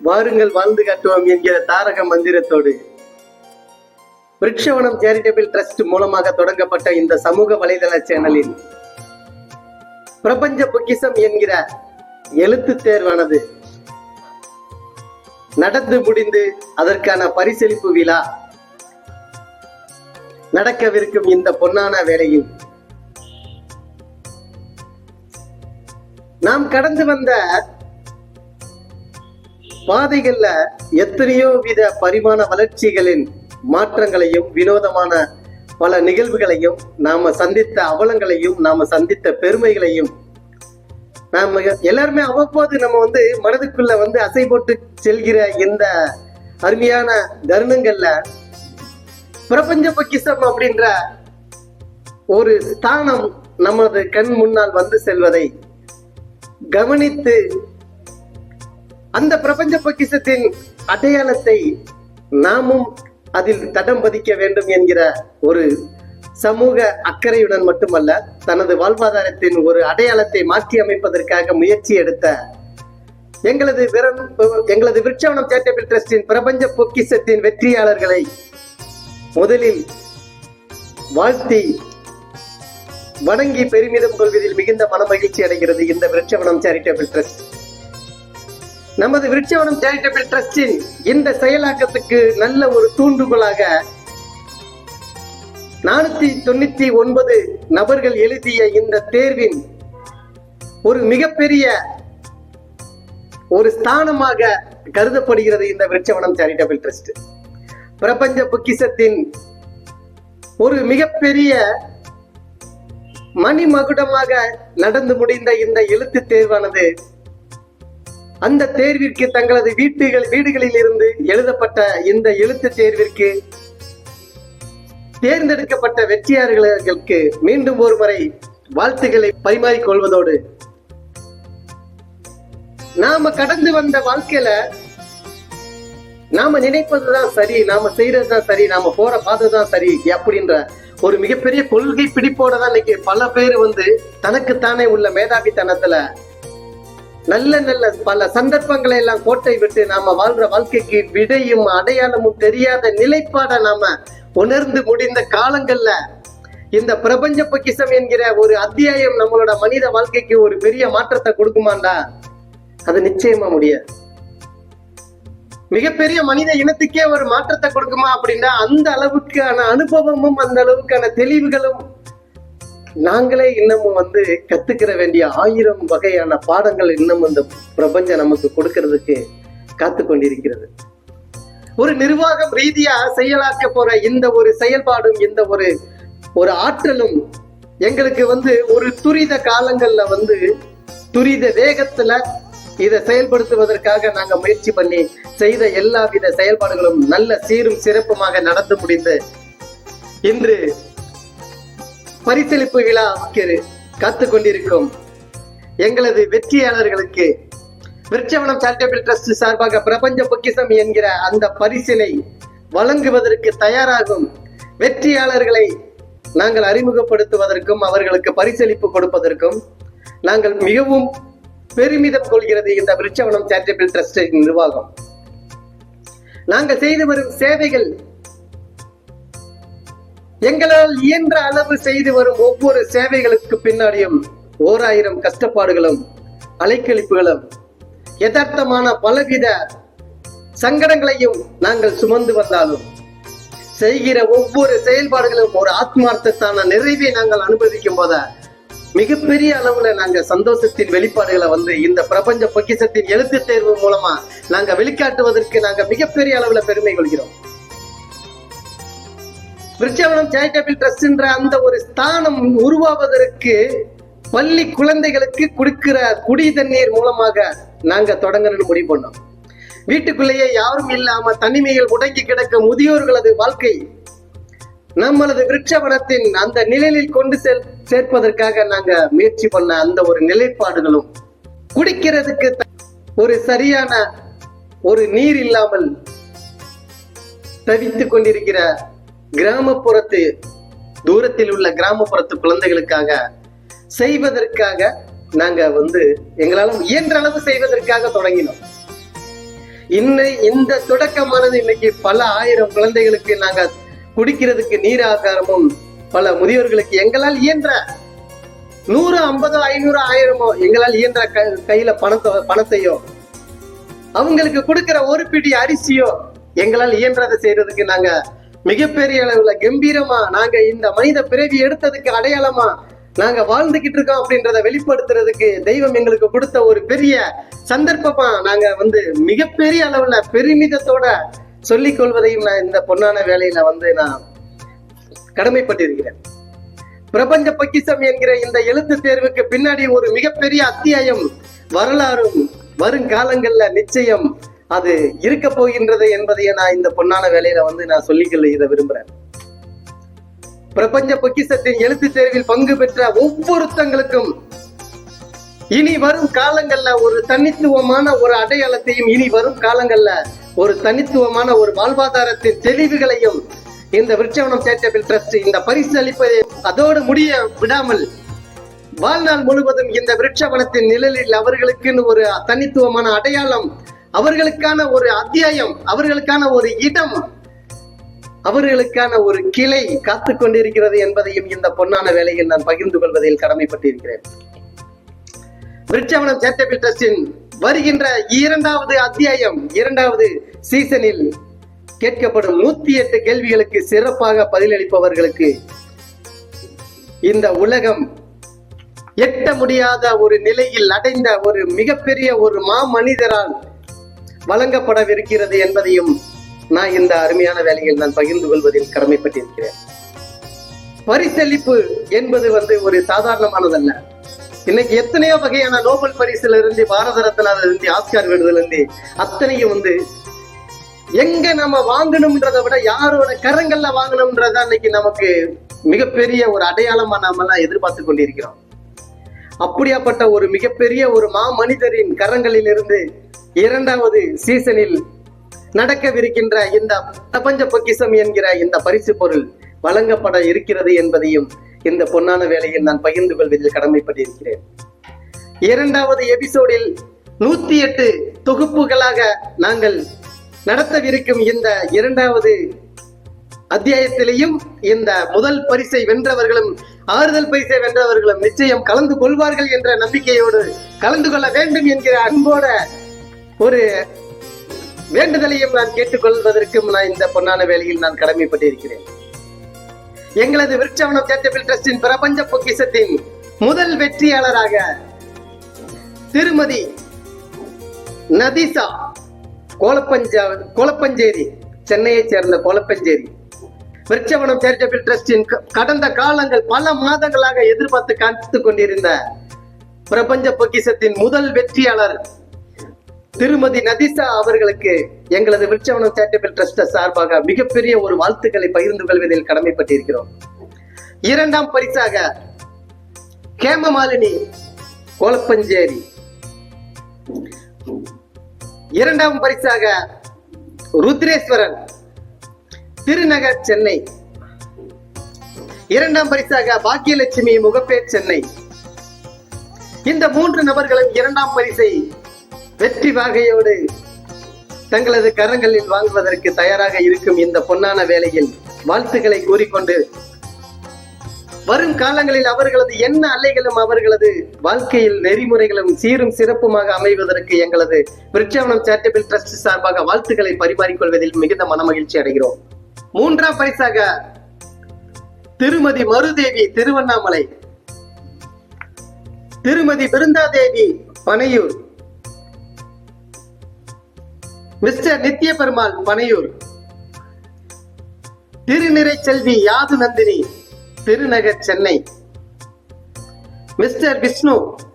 வாருங்கள் வாழ்ந்து காட்டுவோம் என்கிற தாரக மந்திரத்தோடு. விருட்சவனம் சேரிட்டபிள் ட்ரஸ்ட் மூலமாக தொடங்கப்பட்ட இந்த சமூக வலைதள சேனலில் பிரபஞ்ச பொக்கிசம் என்கிற எழுத்து தேர்வானது நடந்து முடிந்து அதற்கான பரிசளிப்பு விழா நடக்கவிருக்கும் இந்த பொன்னான வேளையில் நாம் கடந்து வந்த பாதைகள்ல எத்தனையோ வித பரிமாண வளர்ச்சிகளின் மாற்றங்களையும் வினோதமான பல நிகழ்வுகளையும் நாம சந்தித்த அவலங்களையும் நாம சந்தித்த பெருமைகளையும் நாம எல்லாருமே அவ்வப்போது நம்ம வந்து மனதுக்குள்ள வந்து அசை போட்டு செல்கிற இந்த அருமையான தருணங்கள்ல பிரபஞ்ச பொக்கிசம் அப்படின்ற ஒரு ஸ்தானம் நமது கண் முன்னால் வந்து செல்வதை கவனித்து அந்த பிரபஞ்ச பொக்கிஷத்தின் அடையாளத்தை நாமும் அதில் தடம் பதிக்க வேண்டும் என்கிற ஒரு சமூக அக்கறையுடன் மட்டுமல்ல தனது வாழ்வாதாரத்தின் ஒரு அடையாளத்தை மாற்றி அமைப்பதற்காக முயற்சி எடுத்த எங்களது எங்களது விருட்சவனம் சேரிட்டபிள் டிரஸ்டின் பிரபஞ்ச பொக்கிஷத்தின் வெற்றியாளர்களை முதலில் வாழ்த்தி வணங்கி பெருமிதம் கொள்வதில் மிகுந்த மனமகிழ்ச்சி அடைகிறது இந்த விருட்சவனம் சேரிட்டபிள் ட்ரஸ்ட் நமது விருட்சவனம் சேரிட்டபிள் ட்ரஸ்டின் இந்த செயலாக்கத்துக்கு நல்ல ஒரு தூண்டுகோலாக நானூத்தி தொண்ணூத்தி ஒன்பது நபர்கள் எழுதிய இந்த தேர்வின் ஒரு மிகப்பெரிய ஒரு ஸ்தானமாக கருதப்படுகிறது இந்த விருட்சவனம் சேரிட்டபிள் ட்ரஸ்ட் பிரபஞ்ச பொக்கிசத்தின் ஒரு மிகப்பெரிய மணிமகுடமாக நடந்து முடிந்த இந்த எழுத்து தேர்வானது அந்த தேர்விற்கு தங்களது வீட்டுகள் வீடுகளில் இருந்து எழுதப்பட்ட இந்த எழுத்து தேர்விற்கு தேர்ந்தெடுக்கப்பட்ட வெற்றியாளர்களுக்கு மீண்டும் ஒரு முறை வாழ்த்துக்களை பரிமாறிக் கொள்வதோடு நாம கடந்து வந்த வாழ்க்கையில நாம நினைப்பதுதான் சரி நாம செய்யறதுதான் சரி நாம போற பார்த்ததுதான் சரி அப்படின்ற ஒரு மிகப்பெரிய கொள்கை பிடிப்போட தான் இன்னைக்கு பல பேர் வந்து தனக்குத்தானே உள்ள மேதாவித்தனத்துல நல்ல நல்ல பல சந்தர்ப்பங்களை எல்லாம் கோட்டை விட்டு நாம வாழ்ற வாழ்க்கைக்கு விடையும் அடையாளமும் தெரியாத நிலைப்பாட நாம உணர்ந்து முடிந்த காலங்கள்ல இந்த பிரபஞ்ச பொக்கிசம் என்கிற ஒரு அத்தியாயம் நம்மளோட மனித வாழ்க்கைக்கு ஒரு பெரிய மாற்றத்தை கொடுக்குமாண்டா? அது நிச்சயமா முடியாது. மிகப்பெரிய மனித இனத்துக்கே ஒரு மாற்றத்தை கொடுக்குமா அப்படின்னா அந்த அளவுக்கான அனுபவமும் அந்த அளவுக்கான தெளிவுகளும் நாங்களே இன்னமும் வந்து கத்துக்கிற வேண்டிய ஆயிரம் வகையான பாடங்கள் இன்னும் இந்த பிரபஞ்சம் நமக்கு கொடுக்கறதுக்கு காத்து கொண்டிருக்கிறது ஒரு நிர்வாகம் ரீதியா செயலாக்க போற இந்த ஒரு செயல்பாடும் இந்த ஒரு ஒரு ஆற்றலும் எங்களுக்கு வந்து ஒரு துரித காலங்கள்ல வந்து துரித வேகத்துல இதை செயல்படுத்துவதற்காக நாங்க முயற்சி பண்ணி செய்த எல்லா வித செயல்பாடுகளும் நல்ல சீரும் சிறப்புமாக நடந்து முடிந்து இன்று பரிசளிப்பு விழாவுக்கு காத்து கொண்டிருக்கும் எங்களது வெற்றியாளர்களுக்கு விருட்சவனம் சேரிட்டபிள் ட்ரஸ்ட் சார்பாக பிரபஞ்ச பொக்கிசம் என்கிற அந்த பரிசினை வழங்குவதற்கு தயாராகும் வெற்றியாளர்களை நாங்கள் அறிமுகப்படுத்துவதற்கும் அவர்களுக்கு பரிசளிப்பு கொடுப்பதற்கும் நாங்கள் மிகவும் பெருமிதம் கொள்கிறது இந்த விருட்சவனம் சேரிட்டபிள் ட்ரஸ்ட் நிர்வாகம். நாங்கள் செய்து வரும் சேவைகள் எங்களால் இயன்ற அளவு செய்து வரும் ஒவ்வொரு சேவைகளுக்கு பின்னாடியும் ஓர் ஆயிரம் கஷ்டப்பாடுகளும் அலைக்கழிப்புகளும் யதார்த்தமான பலவித சங்கடங்களையும் நாங்கள் சுமந்து வந்தாலும் செய்கிற ஒவ்வொரு செயல்பாடுகளும் ஒரு ஆத்மார்த்தத்தான நிறைவை நாங்கள் அனுபவிக்கும் போத மிகப்பெரிய அளவுல நாங்க சந்தோஷத்தின் வெளிப்பாடுகளை வந்து இந்த பிரபஞ்ச பொக்கிசத்தின் எழுத்து தேர்வு மூலமா நாங்க வெளிக்காட்டுவதற்கு நாங்க மிகப்பெரிய அளவுல பெருமை கொள்கிறோம். விருட்சவனம் சேரிட்டபிள் ட்ரஸ்ட்ன்ற அந்த ஒரு ஸ்தானம் உருவாவதற்கு பள்ளி குழந்தைகளுக்கு கொடுக்கிற குடி தண்ணீர் மூலமாக நாங்க தொடங்கணும்னு முடிவு பண்ணோம். வீட்டுக்குள்ளேயே யாரும் இல்லாம தனிமையில் முடங்கி கிடக்க முதியோர்களது வாழ்க்கை நம்மளது விருட்சவனத்தின் அந்த நிழலில் கொண்டு செல் சேர்ப்பதற்காக நாங்க முயற்சி பண்ண அந்த ஒரு நிலைப்பாடுகளும் குடிக்கிறதுக்கு ஒரு சரியான ஒரு நீர் இல்லாமல் தவித்துக் கொண்டிருக்கிற கிராமப்புறத்து தூரத்தில் உள்ள கிராமப்புறத்து குழந்தைகளுக்காக செய்வதற்காக நாங்க வந்து எங்களால இயன்ற அளவு செய்வதற்காக தொடங்கினோம். இன்னை இந்த தொடக்கமானது இன்னைக்கு பல ஆயிரம் குழந்தைகளுக்கு நாங்க குடிக்கிறதுக்கு நீர் ஆகாரமும் பல முதியோர்களுக்கு எங்களால் இயன்ற நூறு ஐம்பதோ ஐநூறு ஆயிரமோ எங்களால் இயன்ற க- கையில பணத்தை பணத்தையோ அவங்களுக்கு கொடுக்கிற ஒரு பிடி அரிசியோ எங்களால் இயன்றதை செய்யறதுக்கு நாங்க மிகப்பெரிய அளவுல கம்பீரமா நாங்க இந்த மனித பிறவி எடுத்ததுக்கு அடையாளமா நாங்க வாழ்ந்துகிட்டு இருக்கோம் அப்படின்றத வெளிப்படுத்துறதுக்கு தெய்வம் எங்களுக்கு கொடுத்த ஒரு பெரிய சந்தர்ப்பமா நாங்க வந்து மிகப்பெரிய அளவுல பெருமிதத்தோட சொல்லிக் கொள்வதையும் நான் இந்த பொன்னான வேலையில வந்து நான் கடமைப்பட்டிருக்கிறேன். பிரபஞ்ச பொக்கிஷம் என்கிற இந்த எழுத்து தேர்வுக்கு பின்னாடி ஒரு மிகப்பெரிய அத்தியாயம் வரலாறும் வருங்காலங்கள்ல நிச்சயம் அது இருக்க போகின்றது என்பதையே நான் இந்த பொன்னான வேலையில வந்து நான் சொல்லிக்கொள்ள இதை விரும்புறேன். பிரபஞ்ச பொக்கிஷத்தின் எழுத்து தேர்வில் பங்கு பெற்ற ஒவ்வொருத்தங்களுக்கும் இனி வரும் காலங்கள்ல ஒரு தனித்துவமான ஒரு அடையாளத்தையும் இனி வரும் காலங்கள்ல ஒரு தனித்துவமான ஒரு வாழ்வாதாரத்தின் தெளிவுகளையும் இந்த விருட்சவனம் சேரிட்டபிள் ட்ரஸ்ட் இந்த பரிசு அளிப்பதை அதோடு முடிய விடாமல் வாழ்நாள் முழுவதும் இந்த விருட்சவனத்தின் நிழலில் அவர்களுக்குன்னு ஒரு தனித்துவமான அடையாளம் அவர்களுக்கான ஒரு அத்தியாயம் அவர்களுக்கான ஒரு இடம் அவர்களுக்கான ஒரு கிளை காத்து கொண்டிருக்கிறது என்பதையும் இந்த பொன்னான வேலையில் நான் பகிர்ந்து கொள்வதில் கடமைப்பட்டிருக்கிறேன். விருட்சவனம் சேரிட்டபிள் ட்ரஸ்டின் வருகின்ற இரண்டாவது அத்தியாயம் இரண்டாவது சீசனில் கேட்கப்படும் நூத்தி எட்டு கேள்விகளுக்கு சிறப்பாக பதிலளிப்பவர்களுக்கு இந்த உலகம் எட்ட முடியாத ஒரு நிலையில் அடைந்த ஒரு மிகப்பெரிய ஒரு மாமனிதரால் வழங்கப்படவிருக்கிறது என்பதையும் நான் இந்த அருமையான வேலையில் நான் பகிர்ந்து கொள்வதில் கடமைப்பட்டிருக்கிறேன். பரிசளிப்பு என்பது வந்து ஒரு சாதாரணமானதல்ல. இன்னைக்கு எத்தனையோ வகையான நோபல் பரிசுல இருந்து பாரத ரத்னால இருந்து ஆஸ்கார் விருதுல இருந்து அத்தனையும் வந்து எங்க நம்ம வாங்கணும்ன்றத விட யாரோட கரங்கள்ல வாங்கணும்ன்றத இன்னைக்கு நமக்கு மிகப்பெரிய ஒரு அடையாளமா நாம எல்லாம் எதிர்பார்த்து கொண்டிருக்கிறோம். அப்படியாப்பட்ட ஒரு மிகப்பெரிய ஒரு மா மனிதரின் கரங்களில் இருந்து இரண்டாவது சீசனில் நடக்கவிருக்கின்ற இந்த பிரபஞ்ச பொக்கிசம் என்கிற இந்த பரிசு பொருள் வழங்கப்பட இருக்கிறது என்பதையும் இந்த பொன்னான வேலையில் நான் பகிர்ந்து கொள்வதில் கடமைப்பட்டிருக்கிறேன். இரண்டாவது எபிசோடில் நூத்தி எட்டு தொகுப்புகளாக நாங்கள் நடத்தவிருக்கும் இந்த இரண்டாவது அத்தியாயத்திலையும் இந்த முதல் பரிசை வென்றவர்களும் ஆறுதல் பரிசை வென்றவர்களும் நிச்சயம் கலந்து கொள்வார்கள் என்ற நம்பிக்கையோடு கலந்து கொள்ள வேண்டும் என்கிற அன்போட ஒரு வேண்டுதலையும் நான் கேட்டுக்கொள்வதற்கும் நான் இந்த பொன்னான வேலையில் நான் கடமைப்பட்டிருக்கிறேன். எங்களது விருட்சவனம் சேரிட்டபிள் ட்ரஸ்டின் பிரபஞ்ச பொக்கிஷத்தின் முதல் வெற்றியாளராக திருமதி நதிசா கோலப்பஞ்சா கோலப்பஞ்சேரி சென்னையைச் சேர்ந்த கோலப்பஞ்சேரி. விருட்சவனம் சேரிட்டபிள் ட்ரஸ்டின் கடந்த காலங்கள் பல மாதங்களாக எதிர்பார்த்து காத்துக் கொண்டிருந்த பிரபஞ்ச பொக்கிஷத்தின் முதல் வெற்றியாளர் திருமதி நதிசா அவர்களுக்கு எங்களது விருட்சவனம் சேரிட்டபிள் ட்ரஸ்ட சார்பாக மிகப்பெரிய ஒரு வாழ்த்துக்களை பகிர்ந்து கொள்வதில் கடமைப்பட்டிருக்கிறோம். இரண்டாம் பரிசாக கேமமாலினி கோலப்பஞ்சேரி. இரண்டாம் பரிசாக ருத்ரேஸ்வரன் திருநகர் சென்னை. இரண்டாம் பரிசாக பாக்கியலட்சுமி முகப்பேர் சென்னை. இந்த மூன்று நபர்களும் இரண்டாம் பரிசை வெற்றி வாகையோடு தங்களது கரங்களில் வாங்குவதற்கு தயாராக இருக்கும் இந்த பொன்னான வேலையில் வாழ்த்துக்களை கூறிக்கொண்டு வரும் காலங்களில் அவர்களது என்ன அலைகளும் அவர்களது வாழ்க்கையில் நெறிமுறைகளும் சீரும் சிறப்புமாக அமைவதற்கு எங்களது விருட்சவனம் சேரிட்டபிள் ட்ரஸ்ட் சார்பாக வாழ்த்துக்களை பரிமாறிக்கொள்வதில் மிகுந்த மனமகிழ்ச்சி அடைகிறோம். மூன்றாம் பரிசாக திருமதி மருதேவி திருவண்ணாமலை. திருமதி பிருந்தாதேவி பனையூர். மிஸ்டர் நித்திய பெருமாள் பனையூர். திருநிறை செல்வி யாது நந்தினி திருநகர் சென்னை. மிஸ்டர் விஷ்ணு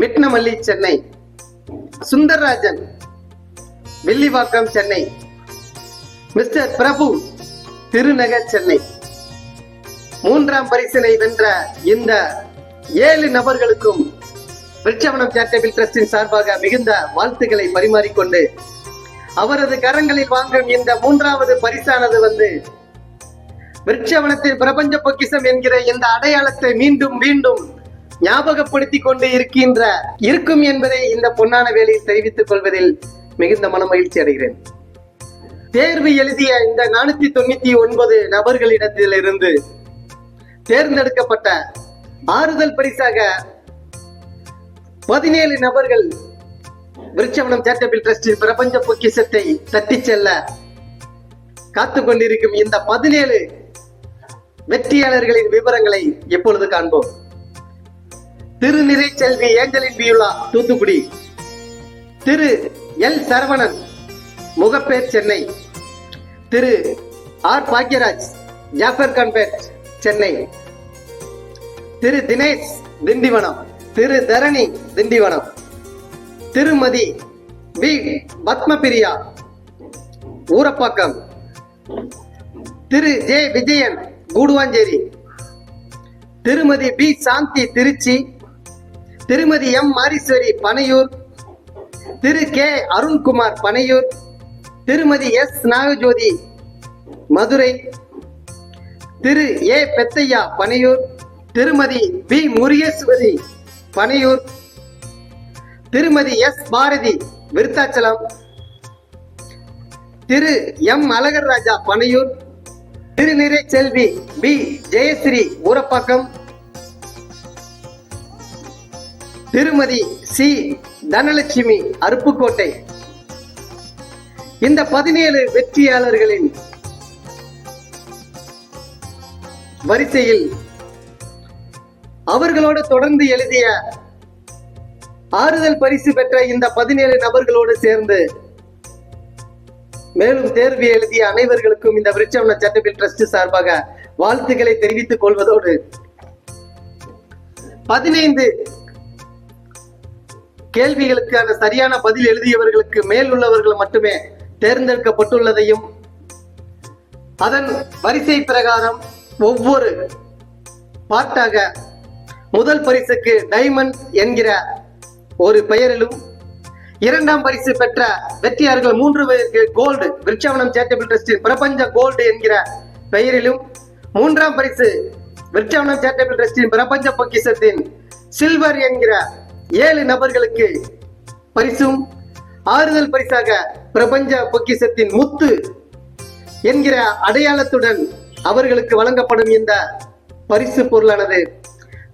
மிட்னமல்லி சென்னை. சுந்தர்ராஜன் வில்லிவாக்கம் சென்னை. மிஸ்டர் பிரபு திருநகர் சென்னை. மூன்றாம் பரிசினை வென்ற இந்த ஏழு நபர்களுக்கும் விருட்சவனம் சேரிட்டபிள் டிரஸ்டின் சார்பாக மிகுந்த வாழ்த்துக்களை பரிமாறிக்கொண்டு அவரது கரங்களில் வாங்கும் இந்த மூன்றாவது பரிசானது வந்து விருட்சவனத்தில் பிரபஞ்ச பொக்கிஷம் என்கிற இந்த அடையாளத்தை மீண்டும் மீண்டும் ஞாபகப்படுத்திக் கொண்டு இருக்கின்ற இருக்கும் என்பதை இந்த பொன்னான வேலையில் தெரிவித்துக் கொள்வதில் மிகுந்த மன மகிழ்ச்சி அடைகிறேன். தேர்வு எழுதிய இந்த நானூத்தி தொண்ணூத்தி ஒன்பது நபர்களிடத்திலிருந்து தேர்ந்தெடுக்கப்பட்ட ஆறுதல் பரிசாக பதினேழு நபர்கள் விருட்சவனம் சேரிட்டபிள் ட்ரஸ்டின் பிரபஞ்ச பொக்கிசத்தை தட்டி செல்ல காத்துக் கொண்டிருக்கும் இந்த பதினேழு வெற்றியாளர்களின் விவரங்களை எப்பொழுது காண்போம்? திருநிறை Selvi Angeline Beulah Thoothukudi. Thiru L Saravanan Mugappair Chennai. Thiru R Bhagyaraj Jafar Khanpet Chennai. Thiru Dinesh Tindivanam. Thiru Dharani Tindivanam. Thirumathi V. Padmapriya Urapakkam. Thiru. J. Vijayan Guduvanchery. Thirumathi P. Shanthi Trichy. Thirumathi M. Mariswari Panaiyur. Thiru. K. Arunkumar Panaiyur. Thirumathi S. Nagajothi Madurai. Thiru. A. Pethaiya Panaiyur. Thirumathi P. Murugeswari Panaiyur. Thirumathi S Bharathi Virudhachalam. Thiru M Azhagar Raja Panaiyur. திருநிறை Selvi B Jayashree Urapakkam. Thirumathi C Dhanalakshmi Aruppukottai. இந்த பதினேழு வெற்றியாளர்களின் வரிசையில் அவர்களோடு தொடர்ந்து எழுதிய ஆறுதல் பரிசு பெற்ற இந்த பதினேழு நபர்களோடு சேர்ந்து மேலும் தேர்வு எழுதிய அனைவர்களுக்கும் இந்த விருட்சவன சேரிட்டபிள் ட்ரஸ்ட் சார்பாக வாழ்த்துக்களை தெரிவித்துக் கொள்வதோடு பதினைந்து கேள்விகளுக்கான சரியான பதில் எழுதியவர்களுக்கு மேல் உள்ளவர்கள் மட்டுமே தேர்ந்தெடுக்கப்பட்டுள்ளதையும் அதன் வரிசை பிரகாரம் ஒவ்வொரு பாட்டாக முதல் பரிசுக்கு டைமண்ட் என்கிற ஒரு பெயரிலும் இரண்டாம் பரிசு பெற்ற வெற்றியாளர்கள் மூன்று பேருக்கு கோல்டு விருட்சாவனம் சேரிட்டபிள் ட்ரஸ்டின் பிரபஞ்ச கோல்டு என்கிற பெயரிலும் மூன்றாம் பரிசு விருட்சாவனம் சேரிட்டபிள் ட்ரஸ்டின் பிரபஞ்ச பொக்கிஷத்தின் சில்வர் என்கிற ஏழு நபர்களுக்கு பரிசும் ஆறுதல் பரிசாக பிரபஞ்ச பொக்கிஷத்தின் முத்து என்கிற அடையாளத்துடன் அவர்களுக்கு வழங்கப்படும் இந்த பரிசு பொருளானது.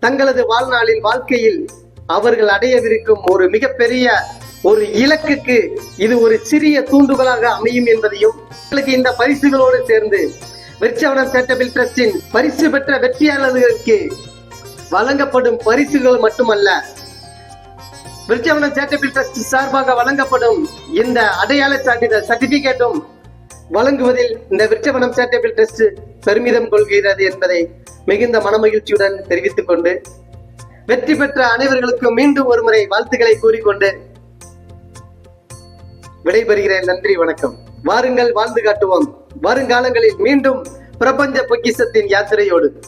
தங்களது வாழ்நாளில் வாழ்க்கையில் அவர்கள் அடையவிருக்கும் ஒரு மிகப்பெரிய ஒரு இலக்குக்கு இது ஒரு சிறிய தூண்டுகோலாக அமையும் என்பதையும் இந்த பரிசுகளோடு சேர்ந்து விருட்சவனம் சேட்டபிள் ட்ரஸ்டின் பரிசு பெற்ற வெற்றியாளர்களுக்கு வழங்கப்படும் பரிசுகள் மட்டுமல்ல விருட்சவனம் சேட்டபிள் ட்ரஸ்ட் சார்பாக வழங்கப்படும் இந்த அடையாள சான்றிதழ் சர்டிபிகேட்டும் வழங்குவதில் இந்த விருச்சவனம் சேட்டபிள் ட்ரஸ்ட் பெருமிதம் கொள்கிறது என்பதை மிகுந்த மனமகிழ்ச்சியுடன் தெரிவித்துக் கொண்டு வெற்றி பெற்ற அனைவர்களுக்கும் மீண்டும் ஒருமுறை வாழ்த்துக்களை கூறிக்கொண்டு விடைபெறுகிறேன். நன்றி வணக்கம். வாருங்கள் வாழ்ந்து காட்டுவோம். வருங்காலங்களில் மீண்டும் பிரபஞ்ச பொக்கிஷத்தின் யாத்திரையோடு.